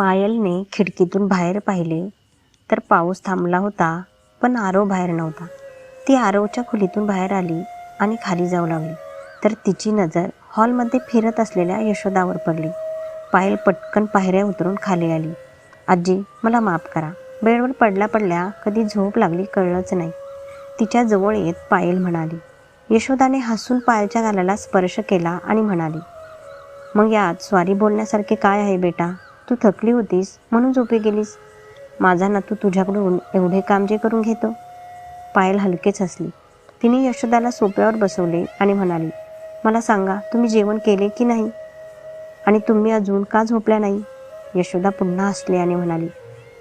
पायलने खिडकीतून बाहेर पाहिले तर पाऊस थांबला होता पण आरव बाहेर नव्हता. ती आरवच्या खोलीतून बाहेर आली आणि खाली जाऊ लागली. तर तिची नजर हॉलमध्ये फिरत असलेल्या यशोदावर पडली. पायल पटकन पायऱ्या उतरून खाली आली. आजी मला माफ करा. बेडवर पडल्या पडल्या कधी झोप लागली कळलंच नाही. तिच्या जवळ येत पायल म्हणाली. यशोदाने हसून पायलच्या गालाला स्पर्श केला आणि म्हणाली मग यात स्वारी बोलण्यासारखे काय आहे बेटा? तू थकली होतीस म्हणून झोपी गेलीस. माझा नातू तुझ्याकडून एवढे काम जे करून घेतो. पायल हलकेच हसली. तिने यशोदाला सोप्यावर बसवले आणि म्हणाली मला सांगा तुम्ही जेवण केले की नाही? आणि तुम्ही अजून का झोपल्या नाही? यशोदा पुन्हा हसली आणि म्हणाली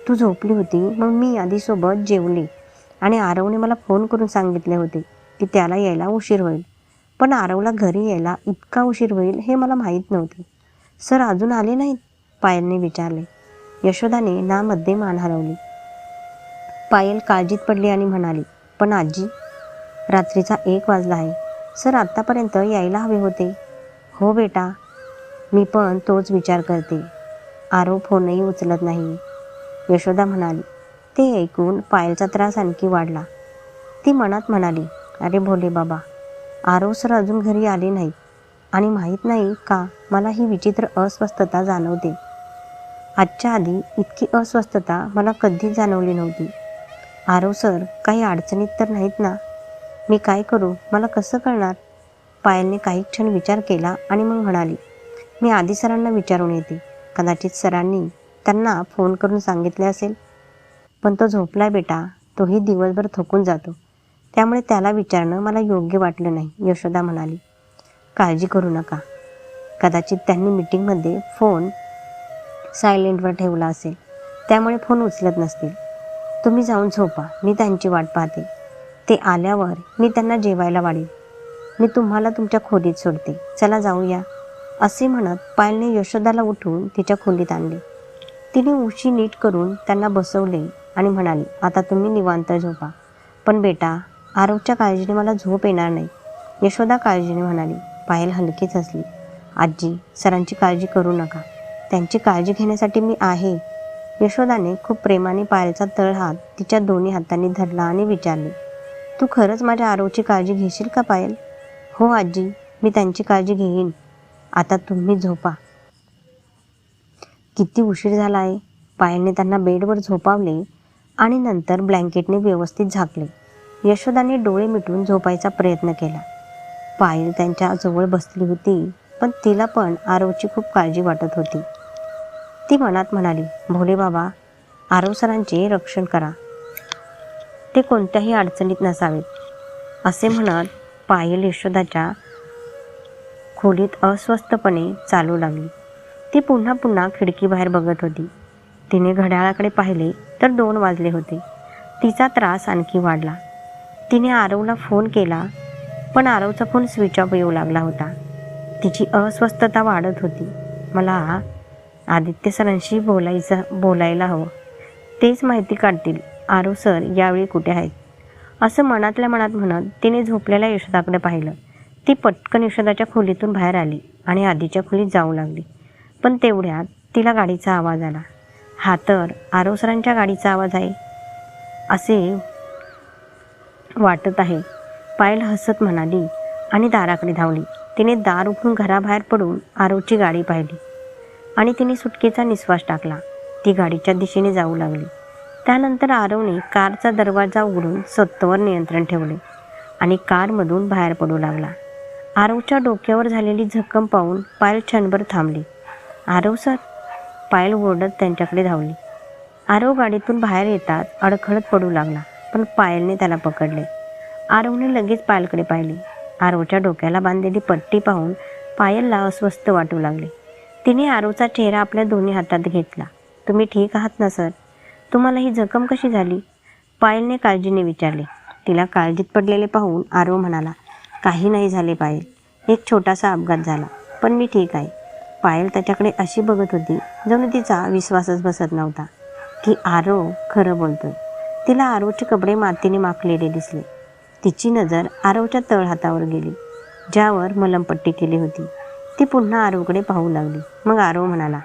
तू झोपली होती मग मी आधीसोबत जेवले. आणि आरवने मला फोन करून सांगितले होते की त्याला यायला उशीर होईल. पण आरवला घरी यायला इतका उशीर होईल हे मला माहीत नव्हते. सर अजून आले नाहीत? पायलने विचारले. यशोदाने नामध्ये मान हलवली पायल काळजीत पडली आणि म्हणाली पण आजी रात्रीचा एक वाजला आहे. सर आत्तापर्यंत यायला हवे होते. हो बेटा मी पण तोच विचार करते. आरोप फोनही उचलत नाही. यशोदा म्हणाली ते ऐकून पायलचा त्रास आणखी वाढला. ती मनात म्हणाली अरे भोले बाबा आरव सर अजून घरी आले नाही आणि माहीत नाही का मला ही विचित्र अस्वस्थता जाणवते. आजच्या आधी इतकी अस्वस्थता मला कधीच जाणवली नव्हती. आरव सर काही अडचणीत तर नाहीत ना? मी काय करू? मला कसं कळणार? पायलने काही क्षण विचार केला आणि मग म्हणाली मी आधी सरांना विचारून येते. कदाचित सरांनी त्यांना फोन करून सांगितले असेल. पण तो झोपलाय बेटा. तोही दिवसभर थकून जातो. त्यामुळे त्याला विचारणं मला योग्य वाटलं नाही यशोदा म्हणाली. काळजी करू नका. कदाचित त्यांनी मीटिंगमध्ये फोन सायलेंटवर ठेवला असेल. त्यामुळे फोन उचलत नसतील. तुम्ही जाऊन झोपा मी त्यांची वाट पाहते. ते आल्यावर मी त्यांना जेवायला वाढेल मी तुम्हाला तुमच्या खोलीत सोडते. चला जाऊया. असे म्हणत पायलने यशोदाला उठवून तिच्या खोलीत आणले. तिने उशी नीट करून त्यांना बसवले आणि म्हणाली आता तुम्ही निवांत झोपा. पण बेटा आरवच्या काळजीने मला झोप येणार नाही. यशोदा काळजीने म्हणाली पायल हलकीच हसली आजी सरांची काळजी करू नका. त्यांची काळजी घेण्यासाठी मी आहे. यशोदाने खूप प्रेमाने पायलचा तळ हात तिच्या दोन्ही हातांनी धरला आणि विचारले तू खरंच माझ्या आरोची काळजी घेशील का पायल? हो आजी मी त्यांची काळजी घेईन. आता तुम्ही झोपा. किती उशीर झाला आहे पायलने त्यांना बेडवर झोपावले आणि नंतर ब्लँकेटने व्यवस्थित झाकले. यशोदाने डोळे मिटून झोपायचा प्रयत्न केला. पायल त्यांच्या जवळ बसली होती पण तिला पण आरोची खूप काळजी वाटत होती. ती मनात म्हणाली भोले बाबा आरवसरांचे रक्षण करा. ते कोणत्याही अडचणीत नसावेत. असे म्हणत पायल यशोदाच्या खोलीत अस्वस्थपणे चालू लागली. ती पुन्हा पुन्हा खिडकीबाहेर बघत होती. तिने घड्याळाकडे पाहिले तर दोन वाजले होते. तिचा त्रास आणखी वाढला. तिने आरवला फोन केला पण आरवचा फोन स्विच ऑफ येऊ लागला होता. तिची अस्वस्थता वाढत होती. मला आदित्य सरांशी बोलायचं बोलायला हवं. तेच माहिती काढतील. आरो सर यावेळी कुठे आहेत? असं मनातल्या मनात म्हणत तिने झोपलेल्या यशोदाकडे पाहिलं. ती पटकन यशोदाच्या खोलीतून बाहेर आली आणि आधीच्या खोलीत जाऊ लागली. पण तेवढ्यात तिला गाडीचा आवाज आला. हा तर आरव सरांच्या गाडीचा आवाज आहे. असे वाटत आहे. पायल हसत म्हणाली आणि दाराकडे धावली. तिने दार उघडून घराबाहेर पडून आरवची गाडी पाहिली. आणि तिने सुटकेचा निश्वास टाकला. ती गाडीच्या दिशेने जाऊ लागली. त्यानंतर आरवने कारचा दरवाजा उघडून सत्तवर नियंत्रण ठेवले आणि कारमधून बाहेर पडू लागला. आरवच्या डोक्यावर झालेली झक्कम पाहून पायल क्षणभर थांबली. आरव सर पायल ओरडत त्यांच्याकडे धावली. आरव गाडीतून बाहेर येताच अडखळत पडू लागला पण पायलने त्याला पकडले. आरवने लगेच पायलकडे पाहिले. आरवच्या डोक्याला बांधलेली पट्टी पाहून पायलला अस्वस्थ वाटू लागले. तिने आरोचा चेहरा आपल्या दोन्ही हातात घेतला. तुम्ही ठीक आहात ना सर? तुम्हाला ही जखम कशी झाली? पायलने काळजीने विचारले. तिला काळजीत पडलेले पाहून आरो म्हणाला काही नाही झाले पायल. एक छोटासा अपघात झाला पण मी ठीक आहे. पायल त्याच्याकडे अशी बघत होती जणू तिचा विश्वासच बसत नव्हता की आरो खरं बोलतोय. तिला आरोचे कपडे मातीने माखलेले दिसले. तिची नजर आरोच्या तळहातावर गेली ज्यावर मलमपट्टी केली होती. ती पुन्हा आरोकडे पाहू लागली. मग आरव म्हणाला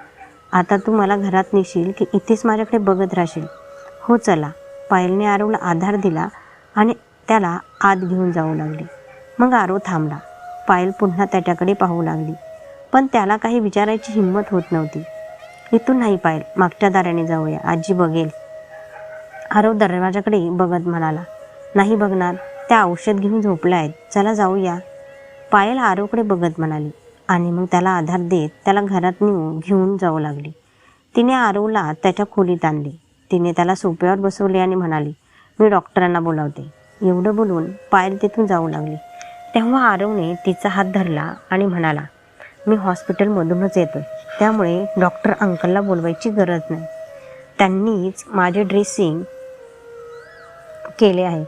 आता तू मला घरात नेशील की इथेच माझ्याकडे बघत राहशील. हो चला. पायलने आरवला आधार दिला आणि त्याला आत घेऊन जाऊ लागली. मग आरव थांबला. पायल पुन्हा त्याच्याकडे पाहू लागली. पण त्याला काही विचारायची हिंमत होत नव्हती. इथून नाही पायल मागच्या दाराने जाऊया. आजी बघेल. आरव दरवाजाकडे बघत म्हणाला नाही बघणार. त्या औषध घेऊन झोपल्या आहेत. चला जाऊया. पायल आरोकडे बघत म्हणाली आणि मग त्याला आधार देत त्याला घरात नेऊन घेऊन जाऊ लागली. तिने आरवला त्याच्या खोलीत आणले. तिने त्याला सोप्यावर बसवले आणि म्हणाली मी डॉक्टरांना बोलावते. एवढं बोलून पायल तिथून जाऊ लागली. तेव्हा आरवने तिचा हात धरला आणि म्हणाला मी हॉस्पिटलमधूनच येतो त्यामुळे डॉक्टर अंकलला बोलवायची गरज नाही. त्यांनीच माझे ड्रेसिंग केले आहे.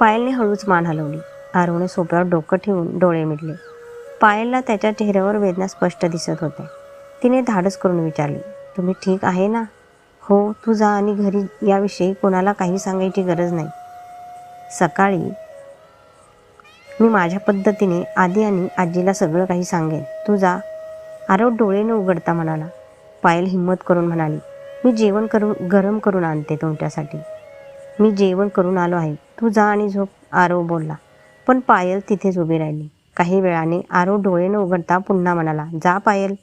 पायलने हळूच मान हलवली. आरवने सोप्यावर डोकं ठेवून डोळे मिटले. पायलला त्याच्या चेहऱ्यावर वेदना स्पष्ट दिसत होत्या. तिने धाडस करून विचारले तुम्ही ठीक आहे ना? हो तू जा आणि घरी याविषयी कोणाला काही सांगायची गरज नाही. सकाळी मी माझ्या पद्धतीने आधी आणि आजीला सगळं काही सांगेन. तू जा. आरव डोळे न उघडता म्हणाला. पायल हिंमत करून म्हणाली मी जेवण करून गरम करून आणते तुमच्यासाठी. मी जेवण करून आलो आहे. तू जा आणि झोप आरव बोलला. पण पायल तिथेच उभी राहिली. काही वेळाने आरव डोळे न उघडता पुन्हा म्हणाला जा पायल.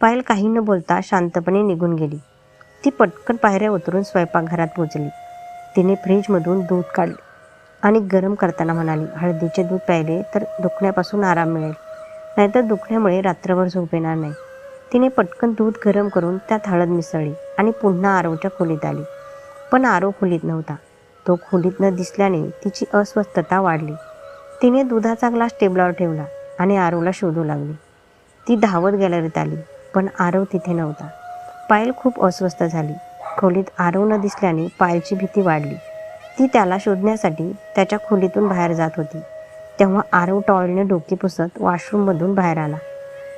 पायल काही न बोलता शांतपणे निघून गेली. ती पटकन पायऱ्या उतरून स्वयंपाकघरात पोचली तिने फ्रीजमधून दूध काढले आणि गरम करताना म्हणाली हळदीचे दूध प्यायले तर दुखण्यापासून आराम मिळेल. नाहीतर दुखण्यामुळे रात्रभर झोप येणार नाही. तिने पटकन दूध गरम करून त्यात हळद मिसळली आणि पुन्हा आरवच्या खोलीत आली. पण आरव खोलीत नव्हता. तो खोलीत न दिसल्याने तिची अस्वस्थता वाढली. तिने दुधाचा ग्लास टेबलावर ठेवला आणि आरवला शोधू लागली. ती धावत गॅलरीत आली पण आरव तिथे नव्हता. पायल खूप अस्वस्थ झाली. खोलीत आरव न दिसल्याने पायलची भीती वाढली. ती त्याला शोधण्यासाठी त्याच्या खोलीतून बाहेर जात होती. तेव्हा आरव टॉयलने डोकी पुसत वॉशरूममधून बाहेर आला.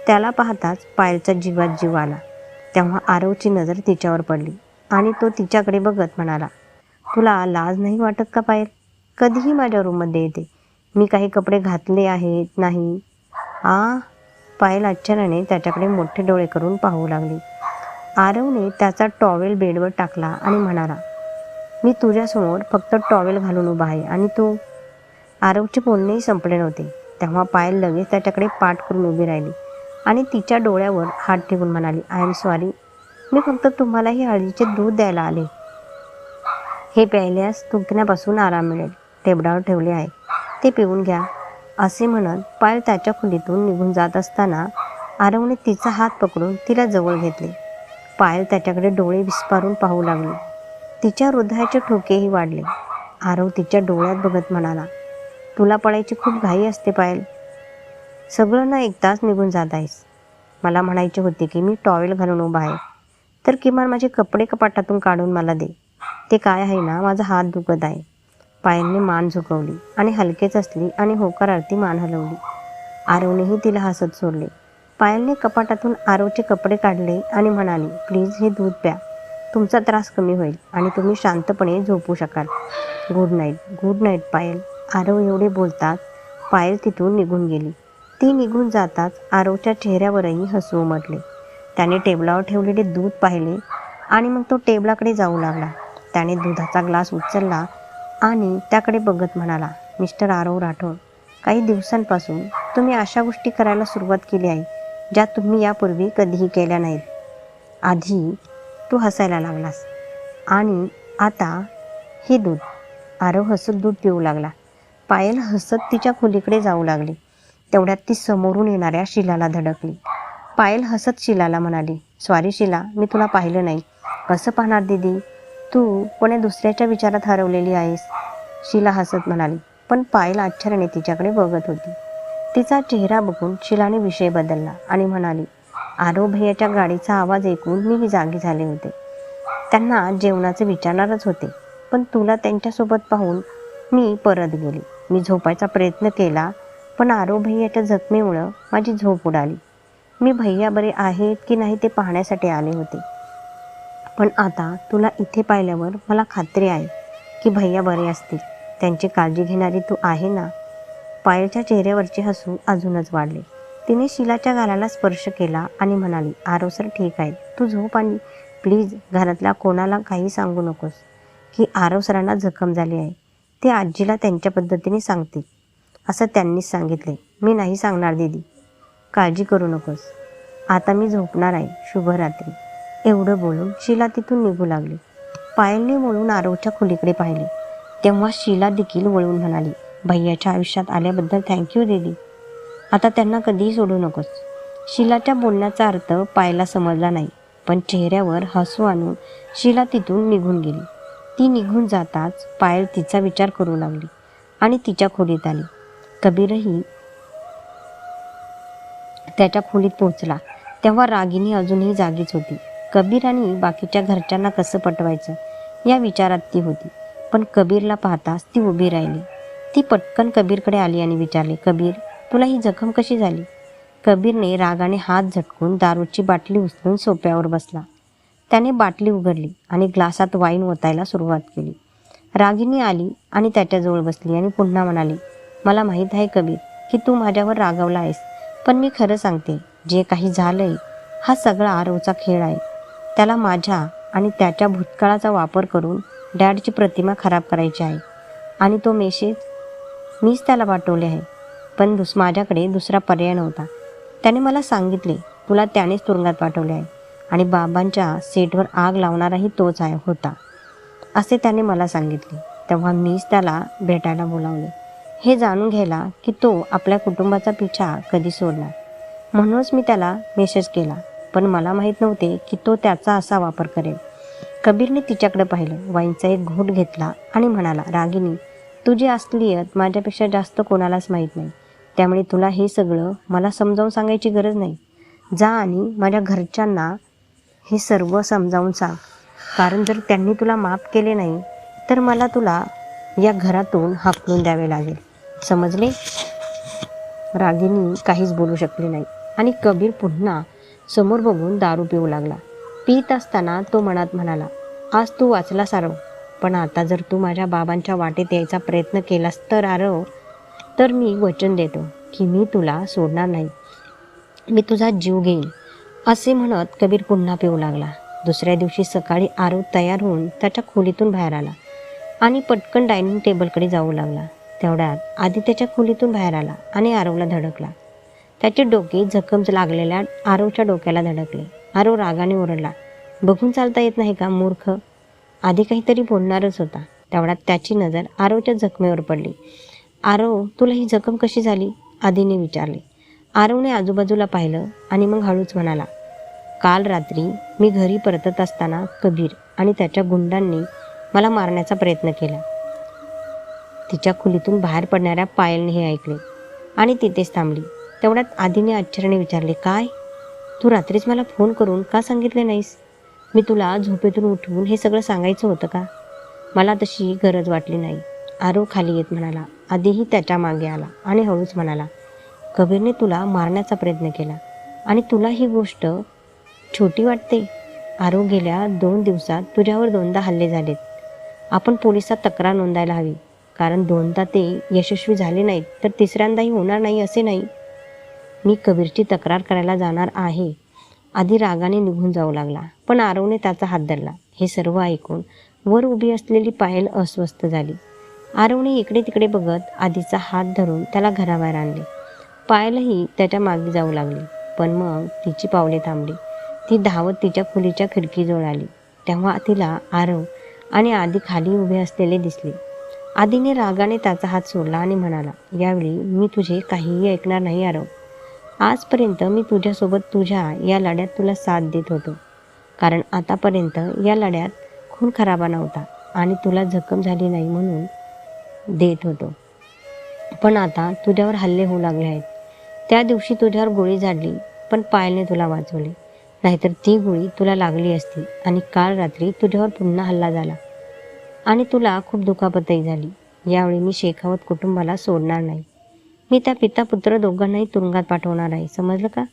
त्याला पाहताच पायलचा जीवात जीव आला. तेव्हा आरवची नजर तिच्यावर पडली आणि तो तिच्याकडे बघत म्हणाला तुला लाज नाही वाटत का पायल? कधीही माझ्या रूममध्ये येते. मी काही कपडे घातले आहेत नाही. आ? पायल आश्चर्याने त्याच्याकडे मोठे डोळे करून पाहू लागली. आरवने त्याचा टॉवेल बेडवर टाकला आणि म्हणाला मी तुझ्यासमोर फक्त टॉवेल घालून उभा आहे आणि तू आरवचे बोलणेही संपले नव्हते. तेव्हा पायल लगेच त्याच्याकडे पाठ करून उभी राहिली आणि तिच्या डोळ्यावर हात ठेवून म्हणाली आय एम सॉरी मी फक्त तुम्हालाही हळदीचे दूध द्यायला आले. हे प्यायल्यास दुखण्यापासून आराम मिळेल. टेबडावर ठेवले आहे. ते पिऊन घ्या असे म्हणत पायल त्याच्या खोलीतून निघून जात असताना आरवने तिचा हात पकडून तिला जवळ घेतले. पायल त्याच्याकडे डोळे विस्पारून पाहू लागली. तिच्या हृदयाचे ठोकेही वाढले. आरव तिच्या डोळ्यात बघत म्हणाला तुला पळायची खूप घाई असते पायल. सगळं ना एक तास निघून जात आहेस. मला म्हणायचे होते की मी टॉवेल घालून उभा आहे. तर किमान माझे कपडे कपाटातून काढून मला दे. ते काय आहे ना माझा हात दुखत आहे. पायलने मान झुकवली आणि हलकेच असली आणि होकारार्थी मान हलवली. आरवनेही तिला हसत सोडले. पायलने कपाटातून आरवचे कपडे काढले आणि म्हणाली प्लीज हे दूध प्या. तुमचा त्रास कमी होईल आणि तुम्ही शांतपणे झोपू शकाल. Good night good night Payal. Aarav एवढे बोलतात पायल तिथून निघून गेली. ती निघून जाताच आरवच्या चेहऱ्यावरही हसू उमटले. त्याने टेबलावर ठेवलेले दूध पाहिले आणि मग तो टेबलाकडे जाऊ लागला. त्याने दुधाचा ग्लास उचलला आणि त्याकडे बघत म्हणाला मिस्टर आरव राठोड काही दिवसांपासून तुम्ही अशा गोष्टी करायला सुरुवात केली आहे ज्या तुम्ही यापूर्वी कधीही केल्या नाहीत. आधी तू हसायला लागलास आणि आता हे दूध. आरव हसत दूध पिऊ लागला. पायल हसत तिच्या खोलीकडे जाऊ लागली. तेवढ्यात ती समोरून येणाऱ्या शिलाला धडकली. पायल हसत शिलाला म्हणाली सॉरी शिला मी तुला पाहिलं नाही. कसं पाहणार दीदी? तू कोणे दुसऱ्याच्या विचारात हरवलेली आहेस? शिला हसत म्हणाली. पण पायल आश्चर्याने तिच्याकडे बघत होती. तिचा चेहरा बघून शिलाने विषय बदलला आणि म्हणाली आरो भैयाच्या गाडीचा आवाज ऐकून मी जागी झाले होते. त्यांना जेवणाचे विचारणारच होते. पण तुला त्यांच्यासोबत पाहून मी परत गेले. मी झोपायचा प्रयत्न केला पण आरो भैयाच्या जखमेमुळं माझी झोप उडाली. मी भैया बरे आहेत की नाही ते पाहण्यासाठी आले होते. पण आता तुला इथे पाहिल्यावर मला खात्री आहे की भैया बरे असतील. त्यांची काळजी घेणारी तू आहे ना? पायलच्या चेहऱ्यावरचे हसू अजूनच वाढले. तिने शिलाच्या गालाला स्पर्श केला आणि म्हणाली आरो सर ठीक आहे. तू झोप आणि प्लीज घरातल्या कोणाला काही सांगू नकोस की आरव सरांना जखम झाली आहे. ते आजीला त्यांच्या पद्धतीने सांगतील. असं त्यांनीच सांगितले. मी नाही सांगणार दीदी. काळजी करू नकोस. आता मी झोपणार आहे शुभरात्री. एवढं बोलून शिला तिथून निघू लागली. पायलने वळून आरवच्या खोलीकडे पाहिले. तेव्हा शिला देखील वळून म्हणाली भैयाच्या आयुष्यात आल्याबद्दल थँक्यू दिदी आता त्यांना कधीही सोडू नकोस. शिलाच्या बोलण्याचा अर्थ पायला समजला नाही पण चेहऱ्यावर हसू आणून शिला तिथून निघून गेली. ती निघून जाताच पायल तिचा विचार करू लागली आणि तिच्या खोलीत आली. कबीरही त्याच्या खोलीत पोहोचला. तेव्हा रागिनी अजूनही जागीच होती. कबीर आणि बाकीच्या घरच्यांना कसं पटवायचं? या विचारात ती होती. पण कबीरला पाहताच ती उभी राहिली. ती पटकन कबीरकडे आली आणि विचारले कबीर तुला ही जखम कशी झाली? कबीरने रागाने हात झटकून दारूची बाटली उचलून सोप्यावर बसला. त्याने बाटली उघडली आणि ग्लासात वाईन ओतायला सुरुवात केली. रागिनी आली आणि त्याच्याजवळ बसली आणि पुन्हा म्हणाली मला माहीत आहे कबीर की तू माझ्यावर रागावला आहेस पण मी खरं सांगते जे काही झालंय हा सगळा आरोचा खेळ आहे. त्याला माझ्या आणि त्याच्या भूतकाळाचा वापर करून डॅडची प्रतिमा खराब करायची आहे. आणि तो मेसेज मीच त्याला पाठवले आहे. पण दुस माझ्याकडे दुसरा पर्याय नव्हता. त्याने मला सांगितले तुला त्यानेच तुरुंगात पाठवले आहे. आणि बाबांच्या सेटवर आग लावणाराही तोच आहे होता. असे त्याने मला सांगितले. तेव्हा मीच त्याला भेटायला बोलावले. हे जाणून घ्यायला की तो आपल्या कुटुंबाचा पिछा कधी सोडला म्हणूनच मी त्याला मेसेज केला. पण मला माहीत नव्हते की तो त्याचा असा वापर करेल. कबीरने तिच्याकडे पाहिलं. वाईनचा एक घोट घेतला आणि म्हणाला रागिनी तुझी असलीयत माझ्यापेक्षा जास्त कोणालाच माहीत नाही. त्यामुळे तुला हे सगळं मला समजावून सांगायची गरज नाही. जा आणि माझ्या घरच्यांना हे सर्व समजावून सांग. कारण जर त्यांनी तुला माफ केले नाही तर मला तुला या घरातून हाकलून द्यावे लागेल. समजले? रागिनी काहीच बोलू शकली नाही. आणि कबीर पुन्हा समोर बघून दारू पिऊ लागला. पित असताना तो मनात म्हणाला आज तू वाचला सारव पण आता जर तू माझ्या बाबांच्या वाटेत यायचा प्रयत्न केलास तर आरव तर मी वचन देतो की मी तुला सोडणार नाही. मी तुझा जीव घेईन. असे म्हणत कबीर पुन्हा पिऊ लागला. दुसऱ्या दिवशी सकाळी आरव तयार होऊन त्याच्या खोलीतून बाहेर आला आणि पटकन डायनिंग टेबलकडे जाऊ लागला. तेवढ्यात आधी त्याच्या खोलीतून बाहेर आला आणि आरवला धडकला. त्याचे डोके जखम लागलेल्या आरोच्या डोक्याला धडकले. आरो रागाने ओरडला बघून चालता येत नाही का मूर्ख? आधी काहीतरी बोलणारच होता. तेवढ्यात त्याची नजर आरोच्या जखमेवर पडली. आरो तुला ही जखम कशी झाली? आधीने विचारले. आरवने आजूबाजूला पाहिलं आणि मग हळूच म्हणाला काल रात्री मी घरी परतत असताना कबीर आणि त्याच्या गुंडांनी मला मारण्याचा प्रयत्न केला. तिच्या खोलीतून बाहेर पडणाऱ्या पायलने हे ऐकले आणि तिथेच थांबली. तेवढ्यात आधीने आश्चर्याने विचारले काय? तू रात्रीच मला फोन करून का सांगितले नाहीस? मी तुला झोपेतून उठवून हे सगळं सांगायचं होतं का? मला तशी गरज वाटली नाही. आरव खाली येत म्हणाला. आधीही त्याच्यामागे आला आणि हळूच म्हणाला कबीरने तुला मारण्याचा प्रयत्न केला आणि तुला ही गोष्ट छोटी वाटते? आरव गेल्या दोन दिवसात तुझ्यावर दोनदा हल्ले झालेत. आपण पोलिसात तक्रार नोंदायला हवी. कारण दोनदा ते यशस्वी झाले नाहीत तर तिसऱ्यांदाही होणार नाही असे नाही. मी कबीरची तक्रार करायला जाणार आहे. आधी रागाने निघून जाऊ लागला पण आरवने त्याचा हात धरला. हे सर्व ऐकून वर उभी असलेली पायल अस्वस्थ झाली. आरवने इकडे तिकडे बघत आधीचा हात धरून त्याला घराबाहेर आणले. पायलही त्याच्यामागे जाऊ लागली पण मग तिची पावले थांबली. ती धावत तिच्या खोलीच्या खिडकीजवळ आली. तेव्हा तिला आरव आणि आधी खाली उभे असलेले दिसले. आधीने रागाने त्याचा हात सोडला आणि म्हणाला यावेळी मी तुझे काहीही ऐकणार नाही आरव. आजपर्यंत मी तुझ्यासोबत तुझ्या या लढ्यात तुला साथ देत होतो. कारण आतापर्यंत या लढ्यात खून खराबा नव्हता आणि तुला जखम झाली नाही म्हणून देत होतो. पण आता तुझ्यावर हल्ले होऊ लागले आहेत. त्या दिवशी तुझ्यावर गोळी झाडली पण पायलने तुला वाचवले. नाहीतर ती गोळी तुला लागली असती आणि काल रात्री तुझ्यावर पुन्हा हल्ला झाला आणि तुला खूप दुखापतही झाली. यावेळी मी शेखावत कुटुंबाला सोडणार नाही. मी त्या पिता पुत्र दोघांनाही तुरुंगात पाठवणार आहे. समजलं का?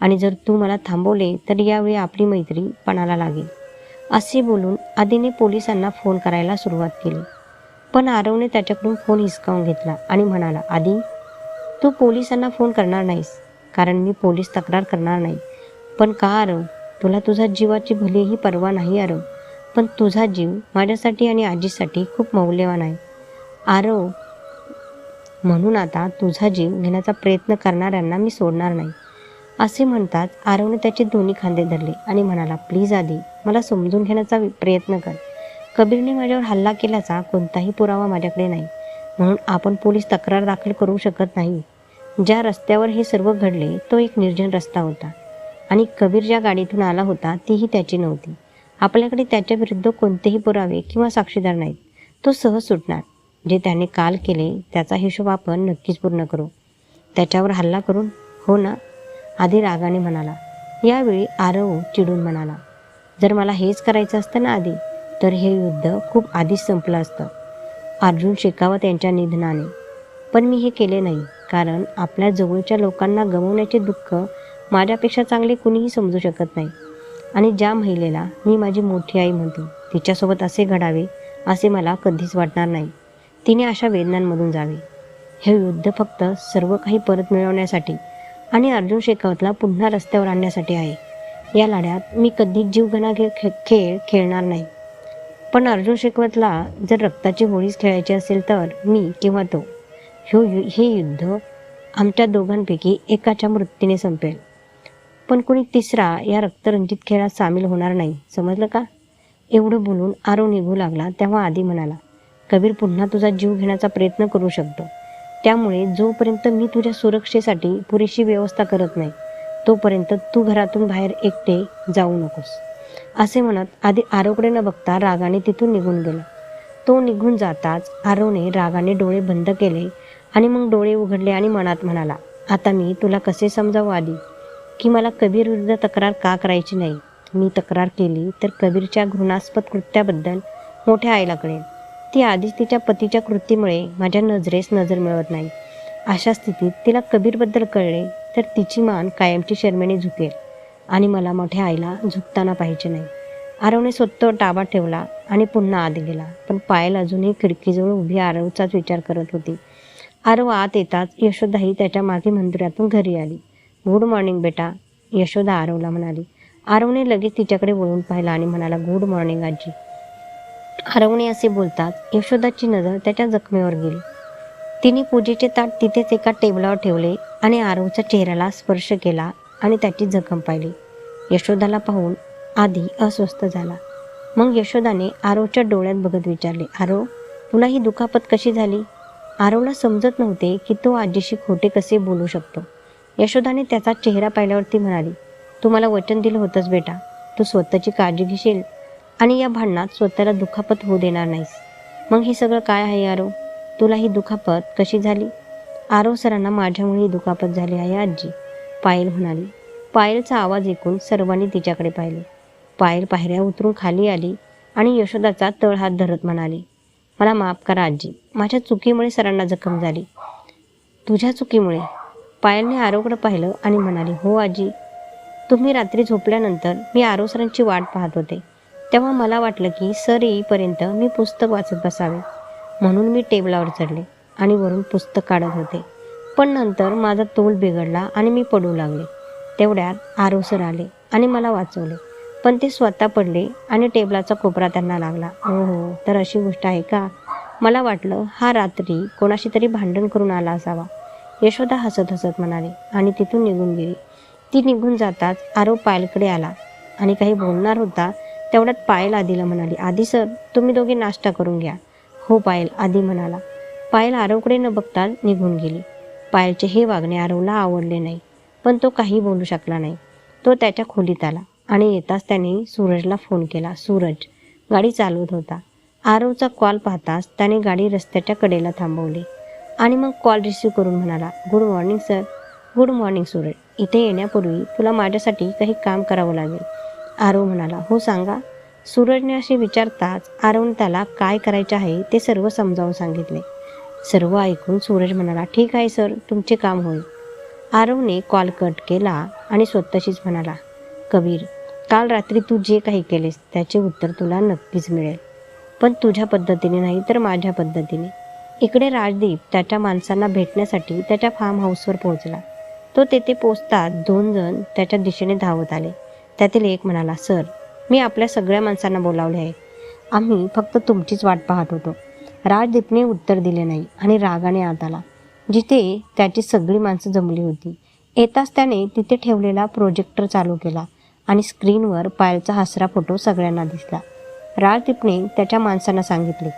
आणि जर तू मला थांबवले तर यावेळी आपली मैत्री पणाला लागेल. असे बोलून आधीने पोलिसांना फोन करायला सुरुवात केली. पण आरवने त्याच्याकडून फोन हिसकावून घेतला आणि म्हणाला आधी तू पोलिसांना फोन करणार नाहीस कारण मी पोलीस तक्रार करणार नाही. पण का आरव? तुला तुझ्या जीवाची भलीही पर्वा नाही आरव पण तुझा जीव माझ्यासाठी आणि आजीसाठी खूप मौल्यवान आहे. आरव म्हणून आता तुझा जीव घेण्याचा प्रयत्न करणाऱ्यांना मी सोडणार नाही. असे म्हणताच आरवने त्याचे दोन्ही खांदे धरले आणि म्हणाला प्लीज आधी मला समजून घेण्याचा वि- प्रयत्न कर. कबीरने माझ्यावर हल्ला केल्याचा कोणताही पुरावा माझ्याकडे नाही. म्हणून आपण पोलीस तक्रार दाखल करू शकत नाही. ज्या रस्त्यावर हे सर्व घडले तो एक निर्जन रस्ता होता. आणि कबीर ज्या गाडीतून आला होता तीही त्याची नव्हती. आपल्याकडे त्याच्याविरुद्ध कोणतेही पुरावे किंवा साक्षीदार नाहीत. तो सहज सुटणार. जे त्याने काल केले त्याचा हिशोब आपण नक्कीच पूर्ण करू. त्याच्यावर हल्ला करून हो ना? आधी रागाने म्हणाला. यावेळी आरव चिडून म्हणाला जर मला हेच करायचं असतं ना आधी तर हे युद्ध खूप आधीच संपलं असतं. अर्जुन शेखावत यांच्या निधनाने. पण मी हे केले नाही कारण आपल्या जवळच्या लोकांना गमवण्याचे दुःख माझ्यापेक्षा चांगले कुणीही समजू शकत नाही. आणि ज्या महिलेला मी माझी मोठी आई म्हणतो तिच्यासोबत असे घडावे असे मला कधीच वाटणार नाही. तिने अशा वेदनांमधून जावे. हे युद्ध फक्त सर्व काही परत मिळवण्यासाठी आणि अर्जुन शेखावतला पुन्हा रस्त्यावर आणण्यासाठी आहे. या लढ्यात मी कधीच जीवघेणा खे खेळ खेळणार नाही. पण अर्जुन शेखवतला जर रक्ताची होळीच खेळायची असेल तर मी किंवा तो ह्यो यु- हे युद्ध आमच्या दोघांपैकी एकाच्या मृत्यूने संपेल. पण कोणी तिसरा या रक्तरंजित खेळात सामील होणार नाही समजलं का? एवढं बोलून आरो निघू लागला तेव्हा आधी म्हणाला कबीर पुन्हा तुझा जीव घेण्याचा प्रयत्न करू शकतो. त्यामुळे जोपर्यंत मी तुझ्या सुरक्षेसाठी पुरेशी व्यवस्था करत नाही तोपर्यंत तू घरातून बाहेर एकटे जाऊ नकोस. असे म्हणत आधी आरोकडे न बघता रागाने तिथून निघून गेला. तो निघून जाताच आरोने रागाने डोळे बंद केले आणि मग डोळे उघडले आणि मनात म्हणाला आता मी तुला कसे समजावं आधी? की मला कबीर विरुद्ध तक्रार का करायची नाही? मी तक्रार केली तर कबीरच्या घृणास्पद कृत्याबद्दल मोठ्या आईला कळेल. ती आधीच तिच्या पतीच्या कृतीमुळे माझ्या नजरेस नजर मिळवत नाही. अशा स्थितीत तिला कबीरबद्दल कळले तर तिची मान कायमची शर्मेने झुकेल आणि मला मोठ्या आईला झुकताना पाहिजे नाही. आरवने स्वतः टाबा ठेवला आणि पुन्हा आत गेला पण पायल अजूनही खिडकीजवळ उभी आरवचाच विचार करत होती. आरव आत येताच यशोदाही त्याच्यामागे मंदिरातून घरी आली. गुड मॉर्निंग बेटा यशोदा आरवला म्हणाली. आरवने लगेच तिच्याकडे वळून पाहिला आणि म्हणाला गुड मॉर्निंग आजी. हरवणे असे बोलतात. यशोदाची नजर त्याच्या जखमेवर गेली. तिने पूजेचे ताट तिथेच एका टेबलावर ठेवले आणि आरवच्या चेहऱ्याला स्पर्श केला आणि त्याची जखम पाहिली. यशोदाला पाहून आधी अस्वस्थ झाला. मग यशोदाने आरवच्या डोळ्यात बघत विचारले आरव तुला ही दुखापत कशी झाली? आरवला समजत नव्हते की तो आजीशी खोटे कसे बोलू शकतो. यशोदाने त्याचा चेहरा पाहिल्यावरती म्हणाली तू मला वचन दिलं होतंच बेटा. तू स्वतःची काळजी घेशील आणि या भांडणात स्वतःला दुखापत होऊ देणार नाहीस. मग हे सगळं काय आहे आरो तुला ही दुखापत कशी झाली? आरो सरांना माझ्यामुळे ही दुखापत झाली आहे आजी. पायल म्हणाली. पायलचा आवाज ऐकून सर्वांनी तिच्याकडे पाहिले. पायल पायऱ्या उतरून खाली आली आणि यशोदाचा तळ हात धरत म्हणाली मला माफ करा आजी. माझ्या चुकीमुळे सरांना जखम झाली. तुझ्या चुकीमुळे. पायलने आरोकडे पाहिलं आणि म्हणाली हो आजी. तुम्ही रात्री झोपल्यानंतर मी आरो सरांची वाट पाहत होते. तेव्हा मला वाटलं की सर येईपर्यंत मी पुस्तक वाचत बसावे. म्हणून मी टेबलावर चढले आणि वरून पुस्तक काढत होते. पण नंतर माझा तोल बिघडला आणि मी पडू लागले. तेवढ्यात आरो सर आले आणि मला वाचवले. पण ते स्वतः पडले आणि टेबलाचा कोपरा त्यांना लागला. हो हो तर अशी गोष्ट आहे का? मला वाटलं हा रात्री कोणाशी तरी भांडण करून आला असावा. यशोदा हसत हसत म्हणाले आणि तिथून निघून गेली. ती निघून जाताच आरो पायलकडे आला आणि काही बोलणार होता तेवढ्यात पायल आधीला म्हणाली आधी सर तुम्ही दोघे नाश्ता करून घ्या. हो पायल आधी म्हणाला. पायल आरवकडे न बघता निघून गेली. पायलचे हे वागणे आरवला आवडले नाही पण तो काही बोलू शकला नाही. तो त्याच्या खोलीत आला आणि येताच त्याने सूरजला फोन केला सूरज गाडी चालवत होता. आरवचा कॉल पाहताच त्याने गाडी रस्त्याच्या कडेला थांबवली आणि मग कॉल रिसीव्ह करून म्हणाला good morning sir. Good morning Suraj. इथे येण्यापूर्वी तुला माझ्यासाठी काही काम करावं लागेल. आरव म्हणाला हो सांगा. सूरजने असे विचारताच आरवने त्याला काय करायचे आहे ते सर्व समजावून सांगितले. सर्व ऐकून सूरज म्हणाला ठीक आहे सर तुमचे काम होईल. आरवने कॉल कट केला आणि स्वतःशीच म्हणाला कबीर काल रात्री तू जे काही केलेस त्याचे उत्तर तुला नक्कीच मिळेल. पण तुझ्या पद्धतीने नाही तर माझ्या पद्धतीने. इकडे राजदीप त्याच्या माणसांना भेटण्यासाठी त्याच्या फार्म हाऊसवर पोहोचला. तो तेथे पोचताच दोन जण त्याच्या दिशेने धावत आले. त्यातील एक म्हणाला सर मी आपल्या सगळ्या माणसांना बोलावले आहे. आम्ही फक्त तुमचीच वाट पाहत होतो. राजदीपने उत्तर दिले नाही आणि रागाने आत आला. जिथे त्याची सगळी माणसं जमली होती. येताच त्याने तिथे ठेवलेला प्रोजेक्टर चालू केला आणि स्क्रीनवर पायलचा हसरा फोटो सगळ्यांना दिसला. राजदीपने त्याच्या माणसांना सांगितले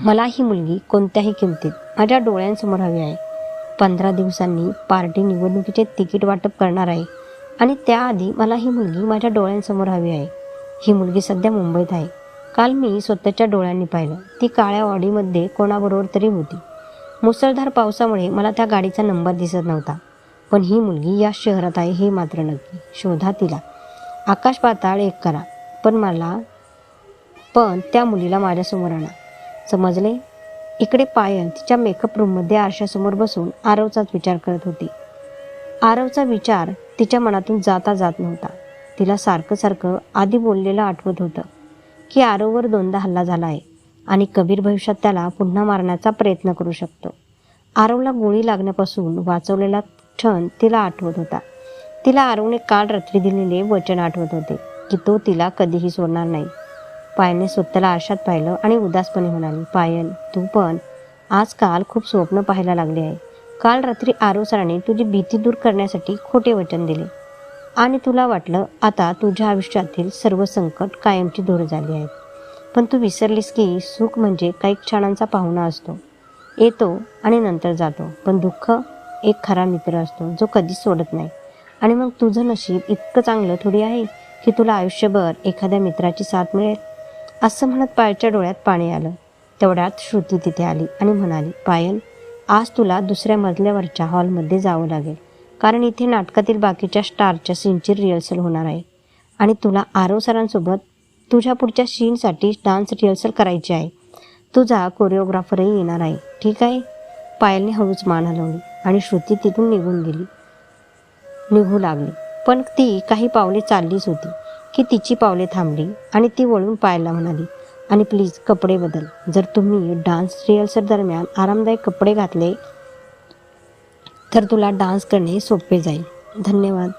मला ही मुलगी कोणत्याही किमतीत माझ्या डोळ्यांसमोर हवी आहे. पंधरा दिवसांनी पार्टी निवडणुकीचे तिकीट वाटप करणार आहे. आणि त्याआधी मला ही मुलगी माझ्या डोळ्यांसमोर हवी आहे. ही मुलगी सध्या मुंबईत आहे. काल मी स्वतःच्या डोळ्यांनी पाहिलं. ती काळ्या ऑडीमध्ये कोणाबरोबर तरी होती. मुसळधार पावसामुळे मला त्या गाडीचा नंबर दिसत नव्हता. पण ही मुलगी या शहरात आहे हे मात्र नक्की. शोधा तिला. आकाश पाताळ एक करा. पण मला पण त्या मुलीला माझ्यासमोर आणा. समजले? इकडे पायल तिच्या मेकअप रूममध्ये आरशासमोर बसून आरवचाच विचार करत होती. आरवचा विचार तिच्या मनातून जाता जात नव्हता. तिला सारखं सारखं आधी बोललेलं आठवत होतं की आरोवर दोनदा हल्ला झाला आहे आणि कबीर भविष्यात त्याला पुन्हा मारण्याचा प्रयत्न करू शकतो. आरवला गोळी लागण्यापासून वाचवलेला क्षण तिला आठवत होता. तिला आरवने काल रात्री दिलेले वचन आठवत होते की तो तिला कधीही सोडणार नाही. पायलने स्वतःला आरशात पाहिलं आणि उदासपणे म्हणाली पायल तू पण आजकाल खूप स्वप्न पाहायला लागले आहे. काल रात्री आरो सरांनी तुझी भीती दूर करण्यासाठी खोटे वचन दिले. आणि तुला वाटलं आता तुझ्या आयुष्यातील सर्व संकट कायमची दूर झाली आहेत. पण तू विसरलीस की सुख म्हणजे काही क्षणांचा पाहुणा असतो. येतो आणि नंतर जातो. पण दुःख एक खरा मित्र असतो जो कधीच सोडत नाही. आणि मग तुझं नशीब इतकं चांगलं थोडी आहे की तुला आयुष्यभर एखाद्या मित्राची साथ मिळेल. असं म्हणत पायलच्या डोळ्यात पाणी आलं. तेवढ्यात श्रुती तिथे आली आणि म्हणाली पायल आज तुला दुसऱ्या मजल्यावरच्या हॉलमध्ये जावं लागेल. कारण इथे नाटकातील बाकीच्या स्टारच्या सीनची रिहर्सल होणार आहे. आणि तुला आरव सरांसोबत तुझ्या पुढच्या सीनसाठी डान्स रिहर्सल करायची आहे. तुझा कोरिओग्राफरही येणार आहे. ठीक आहे? पायलने हळूच मान हलवली आणि श्रुती तिथून निघून गेली. निघू लागली. पण ती काही पावले चाललीच होती. की तिची पावले थांबली आणि ती वळून पायला म्हणाली आणि प्लीज कपडे बदल. जर तुम्ही डान्स रिहर्सल दरम्यान आरामदायक कपडे घातले तर तुला डान्स करणे सोपे जाईल. धन्यवाद.